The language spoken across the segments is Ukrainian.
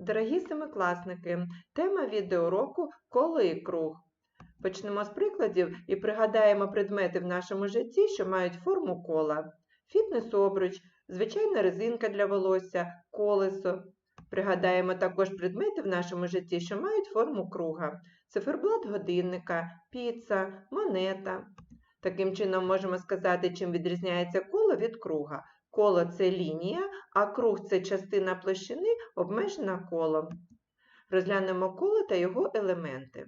Дорогі семикласники, тема відеоуроку і круг. Почнемо з прикладів і пригадаємо предмети в нашому житті, що мають форму кола. Фітнес-обруч, звичайна резинка для волосся, колесо. Пригадаємо також предмети в нашому житті, що мають форму круга. Циферблат годинника, піца, монета. Таким чином можемо сказати, чим відрізняється коло від круга. Коло це лінія, а круг це частина площини, обмежена колом. Розглянемо коло та його елементи.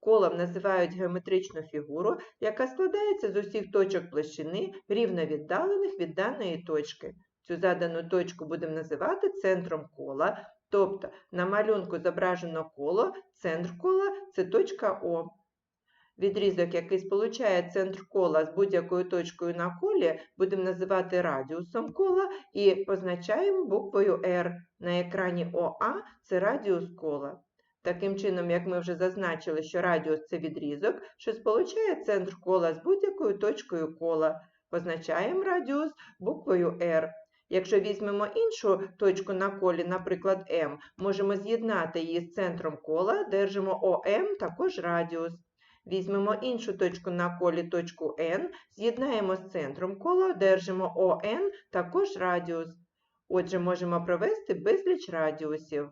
Колом називають геометричну фігуру, яка складається з усіх точок площини, рівно віддалених від даної точки. Цю задану точку будемо називати центром кола, тобто на малюнку зображено коло, центр кола це точка О. Відрізок, який сполучає центр кола з будь-якою точкою на колі, будемо називати радіусом кола і позначаємо буквою R. На екрані ОА це радіус кола. Таким чином, як ми вже зазначили, що радіус це відрізок, що сполучає центр кола з будь-якою точкою кола. Позначаємо радіус буквою R. Якщо візьмемо іншу точку на колі, наприклад, М, можемо з'єднати її з центром кола, держимо ОМ, також радіус. Візьмемо іншу точку на колі, точку N, з'єднаємо з центром кола, держимо ОН, також радіус. Отже, можемо провести безліч радіусів.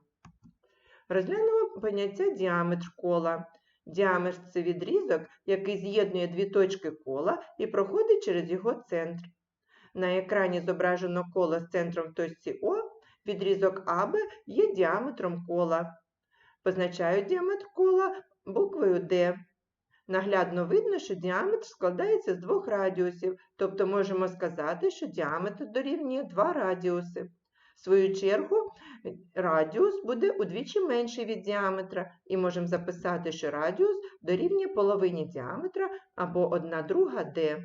Розглянемо поняття діаметр кола. Діаметр – це відрізок, який з'єднує дві точки кола і проходить через його центр. На екрані зображено коло з центром в точці О, відрізок АБ є діаметром кола. Позначають діаметр кола буквою D. Наглядно видно, що діаметр складається з двох радіусів, тобто можемо сказати, що діаметр дорівнює два радіуси. В свою чергу, радіус буде удвічі менший від діаметра, і можемо записати, що радіус дорівнює половині діаметра або 1 друга d.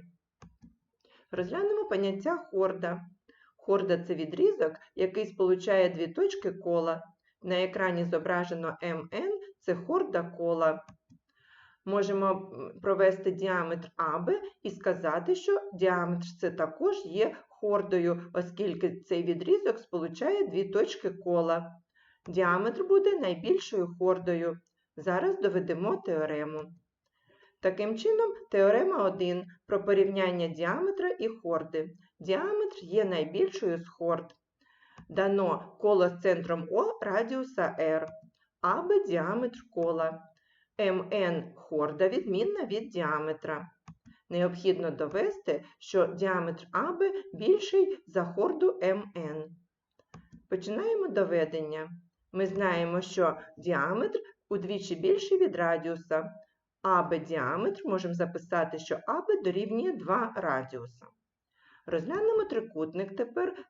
Розглянемо поняття хорда. Хорда – це відрізок, який сполучає дві точки кола. На екрані зображено МН – це хорда кола. Можемо провести діаметр АБ і сказати, що діаметр це також є хордою, оскільки цей відрізок сполучає дві точки кола. Діаметр буде найбільшою хордою. Зараз доведемо теорему. Таким чином, теорема 1 про порівняння діаметра і хорди. Діаметр є найбільшою з хорд. Дано коло з центром О радіуса R, АБ діаметр кола. МН хорда відмінна від діаметра. Необхідно довести, що діаметр АБ більший за хорду МН. Починаємо доведення. Ми знаємо, що діаметр удвічі більший від радіуса. АБ діаметр можемо записати, що АБ дорівнює 2 радіуса. Розглянемо трикутник тепер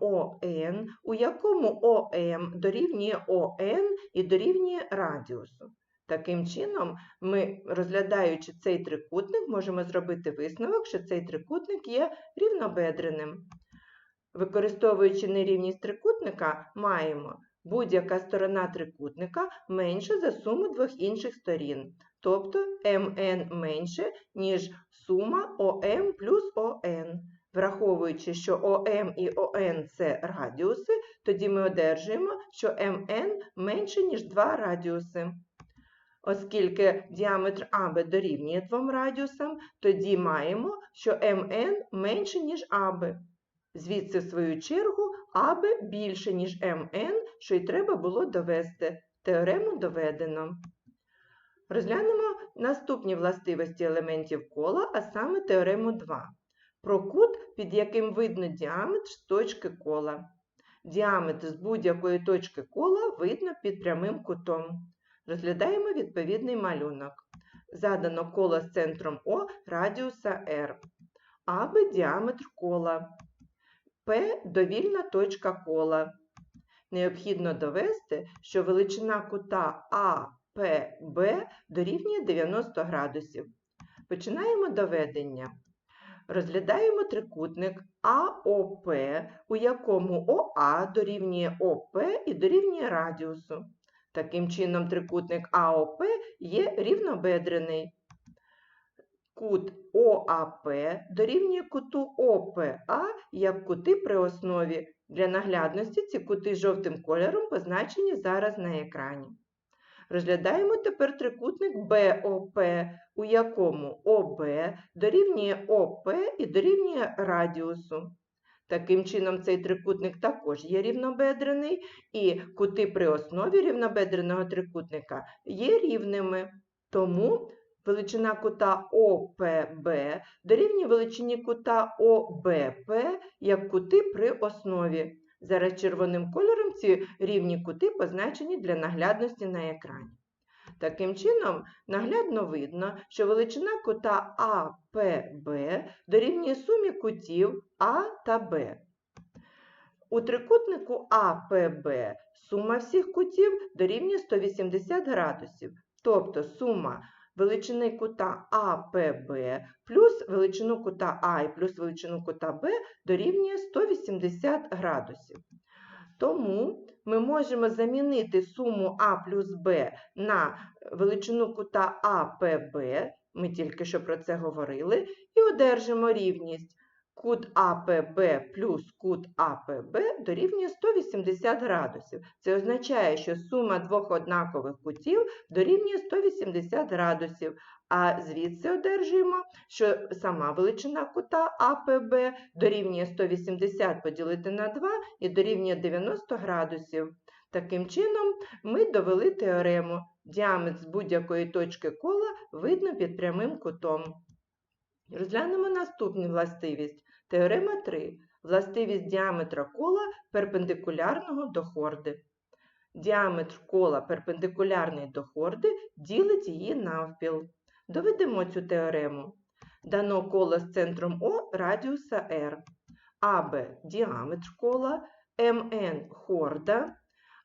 МОН, у якому ОМ дорівнює ОН і дорівнює радіусу. Таким чином, ми, розглядаючи цей трикутник, можемо зробити висновок, що цей трикутник є рівнобедреним. Використовуючи нерівність трикутника, маємо будь-яка сторона трикутника менша за суму двох інших сторін, тобто МН менше, ніж сума ОМ плюс ОН. Враховуючи, що ОМ і ОН це радіуси, тоді ми одержуємо, що МН менше, ніж 2 радіуси. Оскільки діаметр АБ дорівнює двом радіусам, тоді маємо, що МН менше, ніж АБ. Звідси, в свою чергу, АБ більше, ніж МН, що й треба було довести. Теорему доведено. Розглянемо наступні властивості елементів кола, а саме теорему 2. Про кут, під яким видно діаметр з точки кола. Діаметр з будь-якої точки кола видно під прямим кутом. Розглядаємо відповідний малюнок. Задано коло з центром О радіуса R. АБ діаметр кола. П довільна точка кола. Необхідно довести, що величина кута АПБ дорівнює 90 градусів. Починаємо доведення. Розглядаємо трикутник АОП, у якому ОА дорівнює ОП і дорівнює радіусу. Таким чином, трикутник АОП є рівнобедрений. Кут ОАП дорівнює куту ОПА як кути при основі Для наглядності ці кути жовтим кольором позначені зараз на екрані. Розглядаємо тепер трикутник БОП, у якому ОБ дорівнює ОП і дорівнює радіусу. Таким чином, цей трикутник також є рівнобедрений, і кути при основі рівнобедреного трикутника є рівними. Тому величина кута ОПБ дорівнює величині кута ОБП як кути при основі. Зараз червоним кольором ці рівні кути позначені для наглядності на екрані. Таким чином, наглядно видно, що величина кута АПБ дорівнює сумі кутів А та Б. У трикутнику АПБ сума всіх кутів дорівнює 180 градусів, тобто сума величини кута АПБ плюс величину кута А і плюс величину кута Б дорівнює 180 градусів. Тому ми можемо замінити суму А плюс Б на величину кута АПБ, ми тільки що про це говорили, і одержимо рівність кут АПБ плюс кут АПБ дорівнює 180 градусів. Це означає, що сума двох однакових кутів дорівнює 180 градусів, а звідси одержуємо, що сама величина кута АПБ дорівнює 180 поділити на 2 і дорівнює 90 градусів. Таким чином, ми довели теорему. Діаметр з будь-якої точки кола видно під прямим кутом. Розглянемо наступну властивість. Теорема 3. Властивість діаметра кола перпендикулярного до хорди. Діаметр кола перпендикулярний до хорди ділить її навпіл. Доведемо цю теорему. Дано коло з центром О радіуса R. АБ діаметр кола, МН хорда,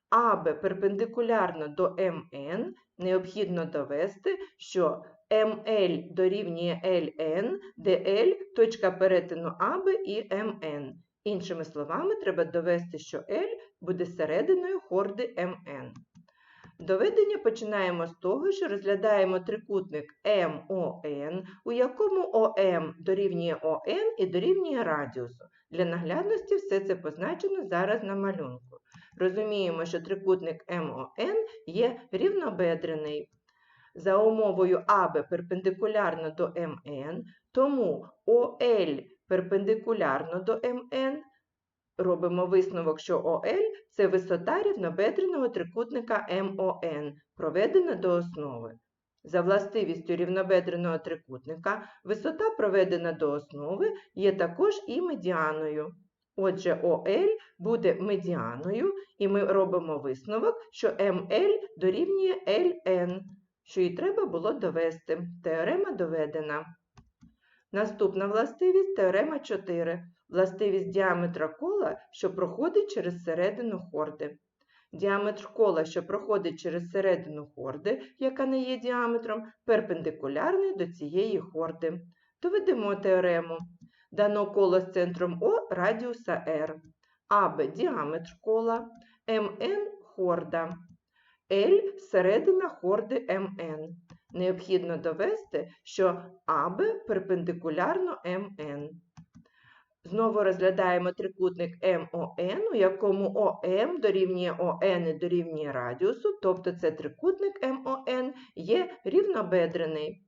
АБ перпендикулярно до МН необхідно довести, що МЛ дорівнює LN, де L – точка перетину АБ і МН. Іншими словами, треба довести, що L буде серединою хорди МН. Доведення починаємо з того, що розглядаємо трикутник МОН, у якому ОМ дорівнює ОН і дорівнює радіусу. Для наглядності все це позначено зараз на малюнку. Розуміємо, що трикутник МОН є рівнобедрений. За умовою АБ перпендикулярно до МН, тому ОЛ перпендикулярно до МН. Робимо висновок, що ОЛ це висота рівнобедреного трикутника МОН, проведена до основи. За властивістю рівнобедреного трикутника висота, проведена до основи, є також і медіаною. Отже, ОЛ буде медіаною, і ми робимо висновок, що МЛ дорівнює ЛН, що і треба було довести. Теорема доведена. Наступна властивість теорема 4. Властивість діаметра кола, що проходить через середину хорди. Діаметр кола, що проходить через середину хорди, яка не є діаметром, перпендикулярний до цієї хорди. Доведемо теорему. Дано коло з центром О радіуса R. АБ діаметр кола, МН хорда. L середина хорди МН. Необхідно довести, що АБ перпендикулярно МН. Знову розглядаємо трикутник МОН, у якому ОМ дорівнює ОН і дорівнює радіусу, тобто це трикутник МОН є рівнобедрений.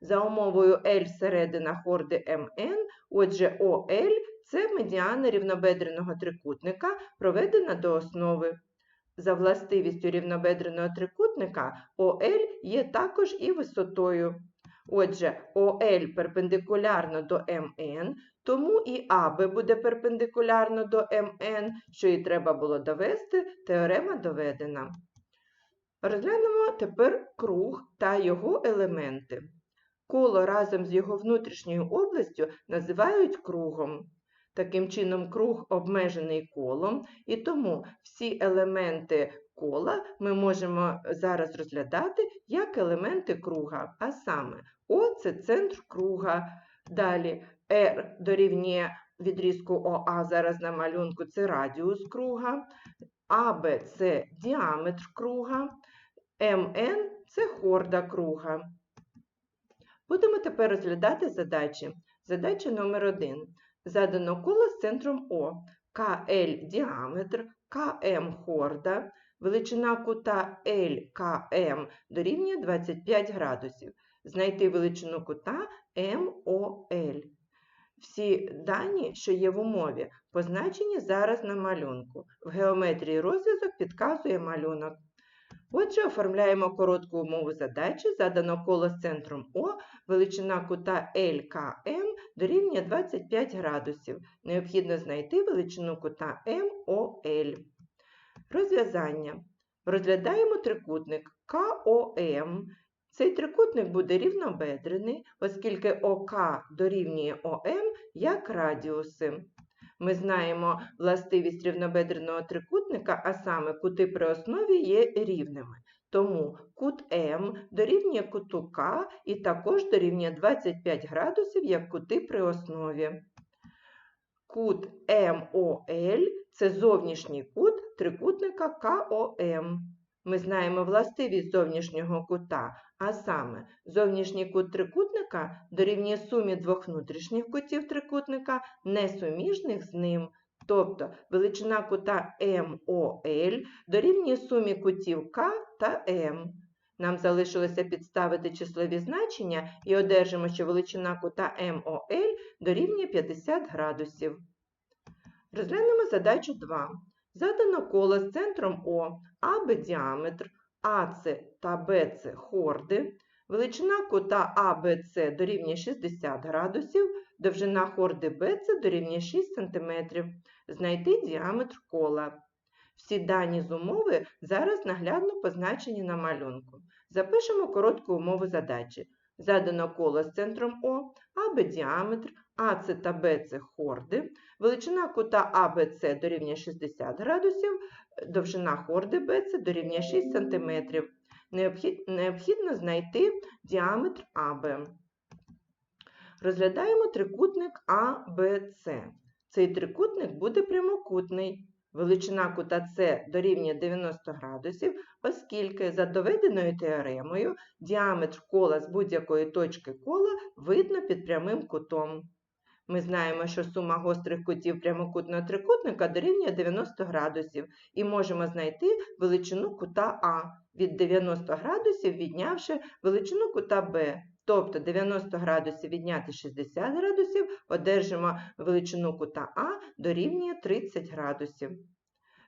За умовою L середина хорди МН, отже ОЛ це медіана рівнобедреного трикутника, проведена до основи. За властивістю рівнобедреного трикутника ОЛ є також і висотою. Отже, ОЛ перпендикулярно до МН, тому і АБ буде перпендикулярно до МН, що і треба було довести, теорема доведена. Розглянемо тепер круг та його елементи. Коло разом з його внутрішньою областю називають кругом. Таким чином, круг обмежений колом, і тому всі елементи кола ми можемо зараз розглядати як елементи круга, а саме О це центр круга. Далі R дорівнює відрізку ОА зараз на малюнку це радіус круга, АБ це діаметр круга, МН це хорда круга. Будемо тепер розглядати задачі. Задача номер 1. Задано коло з центром О. КЛ діаметр, КМ хорда, величина кута ЛКМ дорівнює 25 градусів. Знайти величину кута МОЛ. Всі дані, що є в умові, позначені зараз на малюнку. В геометрії розв'язок підказує малюнок. Отже, оформляємо коротку умову задачі. Задано коло з центром О, величина кута ЛКМ дорівнює 25 градусів. Необхідно знайти величину кута МОЛ. Розв'язання. Розглядаємо трикутник КОМ. Цей трикутник буде рівнобедрений, оскільки ОК дорівнює ОМ як радіуси. Ми знаємо властивість рівнобедреного трикутника, а саме кути при основі є рівними. Тому кут М дорівнює куту К і також дорівнює 25 градусів як кути при основі. Кут МОЛ це зовнішній кут трикутника КОМ. Ми знаємо властивість зовнішнього кута, а саме зовнішній кут трикутника дорівнює сумі двох внутрішніх кутів трикутника, несуміжних з ним. Тобто величина кута МОЛ дорівнює сумі кутів К та М. Нам залишилося підставити числові значення і одержимо, що величина кута МОЛ дорівнює 50 градусів. Розглянемо задачу 2. Задано коло з центром О, АБ діаметр, АС та БС хорди, величина кута АБС дорівнює 60 градусів, довжина хорди БС дорівнює 6 см. Знайти діаметр кола. Всі дані з умови зараз наглядно позначені на малюнку. Запишемо коротку умову задачі. Задано коло з центром О, АБ діаметр, АС та БС хорди, величина кута АБС дорівнює 60 градусів, довжина хорди БС дорівнює 6 см. Необхідно знайти діаметр АБ. Розглядаємо трикутник АБЦ. Цей трикутник буде прямокутний. Величина кута С дорівнює 90 градусів, оскільки за доведеною теоремою діаметр кола з будь-якої точки кола видно під прямим кутом. Ми знаємо, що сума гострих кутів прямокутного трикутника дорівнює 90 градусів і можемо знайти величину кута А від 90 градусів, віднявши величину кута Б. Тобто 90 градусів відняти 60 градусів, одержимо величину кута А дорівнює 30 градусів.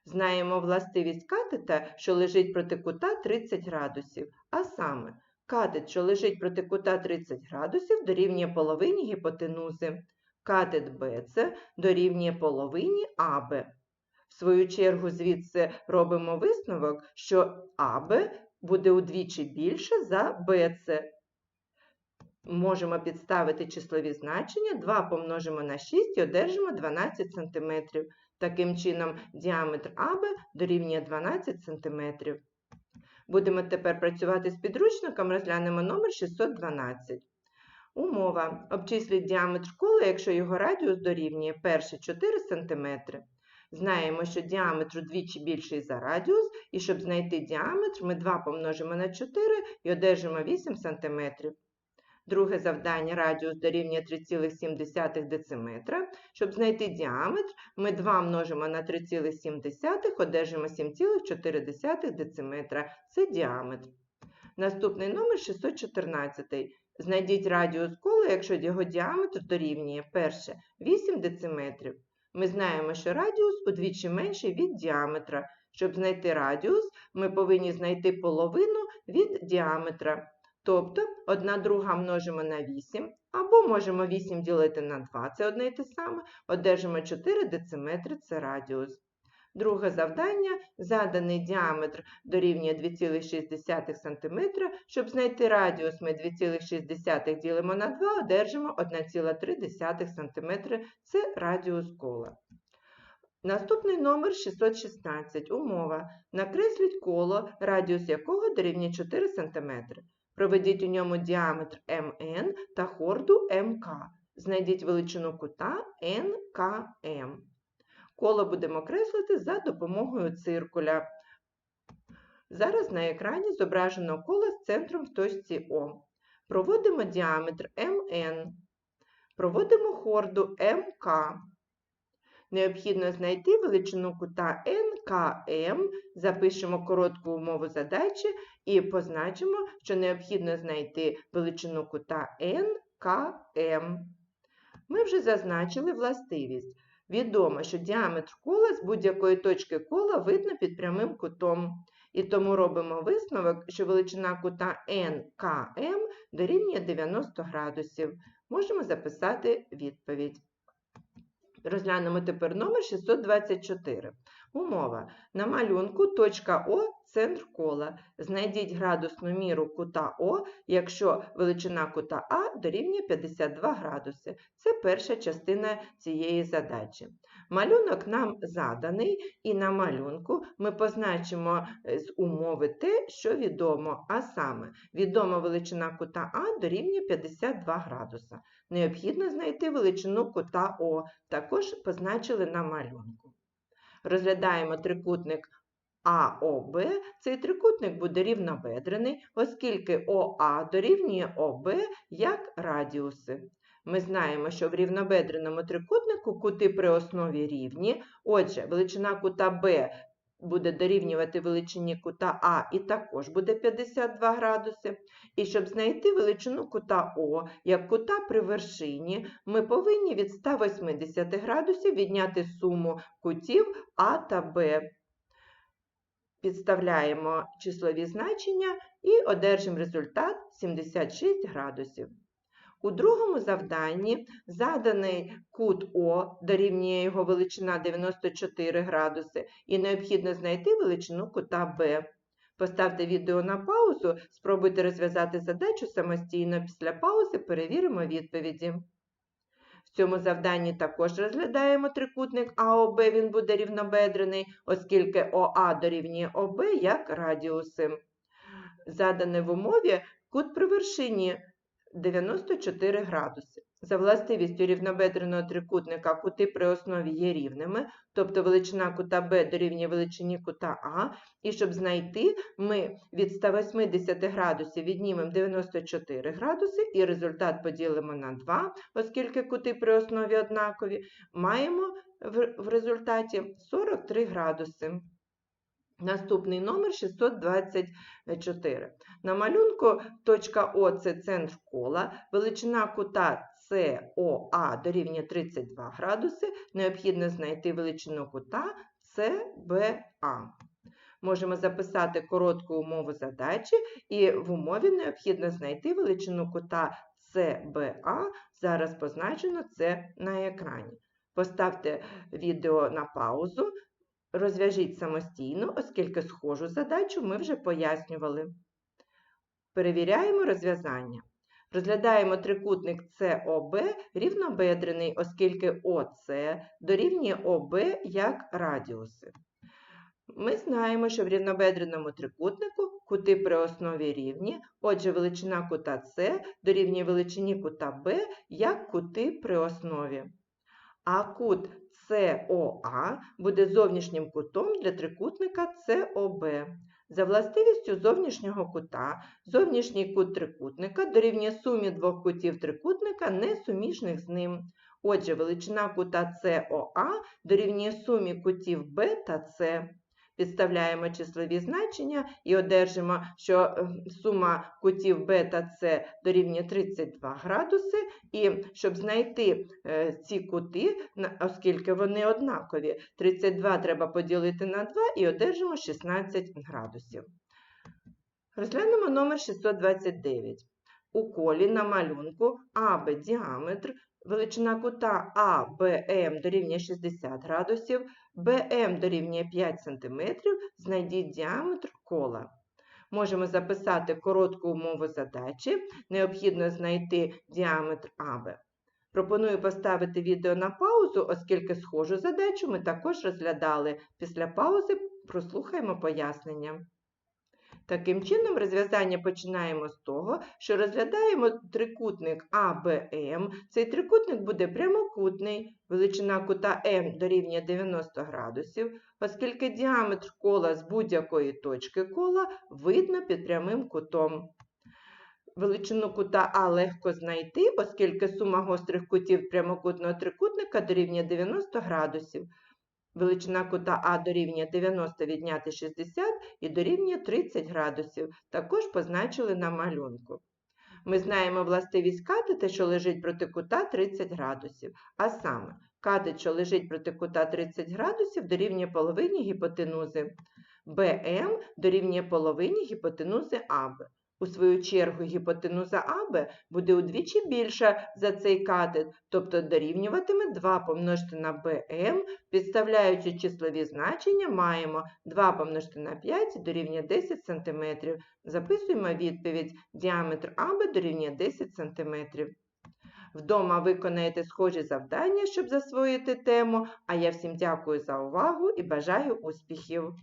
Знаємо властивість катета, що лежить проти кута 30 градусів, а саме катет, що лежить проти кута 30 градусів, дорівнює половині гіпотенузи. Катет БЦ дорівнює половині АБ. В свою чергу, звідси робимо висновок, що АБ буде удвічі більше за БЦ. Можемо підставити числові значення, 2 помножимо на 6 і одержимо 12 см. Таким чином, діаметр АБ дорівнює 12 см. Будемо тепер працювати з підручником, розглянемо номер 612. Умова. Обчисліть діаметр кола, якщо його радіус дорівнює перше 4 см. Знаємо, що діаметр удвічі більший за радіус, і щоб знайти діаметр, ми 2 помножимо на 4 і одержимо 8 см. Друге завдання радіус дорівнює 3,7 дециметра. Щоб знайти діаметр, ми 2 множимо на 3,7, одержимо 7,4 дециметра. Це діаметр. Наступний номер 614. Знайдіть радіус кола, якщо його діаметр дорівнює перше 8 дециметрів. Ми знаємо, що радіус удвічі менший від діаметра. Щоб знайти радіус, ми повинні знайти половину від діаметра. Тобто 1 друга множимо на 8, або можемо 8 ділити на 2, це одне і те саме, одержимо 4 дециметри, це радіус. Друге завдання заданий діаметр дорівнює 2,6 см. Щоб знайти радіус, ми 2,6 ділимо на 2, одержимо 1,3 см. Це радіус кола. Наступний номер 616. Умова. Накресліть коло, радіус якого дорівнює 4 см. Проведіть у ньому діаметр МН та хорду МК. Знайдіть величину кута НКМ. Коло будемо креслити за допомогою циркуля. Зараз на екрані зображено коло з центром в точці О. Проводимо діаметр МН. Проводимо хорду МК. Необхідно знайти величину кута НКМ, запишемо коротку умову задачі і позначимо, що необхідно знайти величину кута НКМ. Ми вже зазначили властивість. Відомо, що діаметр кола з будь-якої точки кола видно під прямим кутом. І тому робимо висновок, що величина кута НКМ дорівнює 90 градусів. Можемо записати відповідь. Розглянемо тепер номер 624. Умова. На малюнку точка О центр кола. Знайдіть градусну міру кута О, якщо величина кута А дорівнює 52 градуси. Це перша частина цієї задачі. Малюнок нам заданий, і на малюнку ми позначимо е, з умови те, що відомо, а саме відома величина кута А дорівнює 52 градуса. Необхідно знайти величину кута О, також позначили на малюнку. Розглядаємо трикутник АОБ. Цей трикутник буде рівнобедрений, оскільки ОА дорівнює ОБ як радіуси. Ми знаємо, що в рівнобедреному трикутнику кути при основі рівні. Отже, величина кута Б буде дорівнювати величині кута А і також буде 52 градуси. І щоб знайти величину кута О як кута при вершині, ми повинні від 180 градусів відняти суму кутів А та Б. Підставляємо числові значення і одержимо результат 76 градусів. У другому завданні заданий кут О дорівнює його величина 94 градуси, і необхідно знайти величину кута Б. Поставте відео на паузу, спробуйте розв'язати задачу самостійно. Після паузи перевіримо відповіді. В цьому завданні також розглядаємо трикутник АОБ, він буде рівнобедрений, оскільки ОА дорівнює ОБ як радіуси. Задане в умові кут при вершині 94 градуси. За властивістю рівнобедреного трикутника кути при основі є рівними, тобто величина кута Б дорівнює величині кута А, і щоб знайти, ми від 180 градусів віднімемо 94 градуси і результат поділимо на 2, оскільки кути при основі однакові, маємо в результаті 43 градуси. Наступний номер 624. На малюнку точка О це центр кола, величина кута СОА дорівнює 32 градуси, необхідно знайти величину кута СБА. Можемо записати коротку умову задачі, і в умові необхідно знайти величину кута СБА. Зараз позначено це на екрані. Поставте відео на паузу, Розв'яжіть самостійно, оскільки схожу задачу ми вже пояснювали. Перевіряємо розв'язання. Розглядаємо трикутник СОБ рівнобедрений, оскільки ОС дорівнює ОБ як радіуси. Ми знаємо, що в рівнобедреному трикутнику кути при основі рівні, отже, величина кута С дорівнює величині кута Б як кути при основі. А кут СОА буде зовнішнім кутом для трикутника СОБ. За властивістю зовнішнього кута, зовнішній кут трикутника дорівнює сумі двох кутів трикутника, несуміжних з ним. Отже, величина кута СОА дорівнює сумі кутів Б та С. Підставляємо числові значення і одержимо, що е, сума кутів Б та С дорівнює 32 градуси. І щоб знайти е, ці кути, оскільки вони однакові, 32 треба поділити на 2 і одержимо 16 градусів. Розглянемо номер 629. У колі на малюнку АБ діаметр величина кута АБМ дорівнює 60 градусів, БМ дорівнює 5 см, знайдіть діаметр кола. Можемо записати коротку умову задачі. Необхідно знайти діаметр АБ. Пропоную поставити відео на паузу, оскільки схожу задачу ми також розглядали. Після паузи прослухаємо пояснення. Таким чином, розв'язання починаємо з того, що розглядаємо трикутник АБМ. Цей трикутник буде прямокутний, величина кута М дорівнює 90 градусів, оскільки діаметр кола з будь-якої точки кола видно під прямим кутом. Величину кута А легко знайти, оскільки сума гострих кутів прямокутного трикутника дорівнює 90 градусів. Величина кута А дорівнює 90 відняти 60 і дорівнює 30 градусів. Також позначили на малюнку. Ми знаємо властивість катета, що лежить проти кута 30 градусів. А саме, катет, що лежить проти кута 30 градусів, дорівнює половині гіпотенузи БМ дорівнює половині гіпотенузи АБ. У свою чергу гіпотенуза АБ буде удвічі більша за цей катет, тобто дорівнюватиме 2 помножити на БМ, підставляючи числові значення, маємо 2 помножити на 5 дорівнює 10 см. Записуємо відповідь. Діаметр АБ дорівнює 10 см. Вдома виконаєте схожі завдання, щоб засвоїти тему. А я всім дякую за увагу і бажаю успіхів!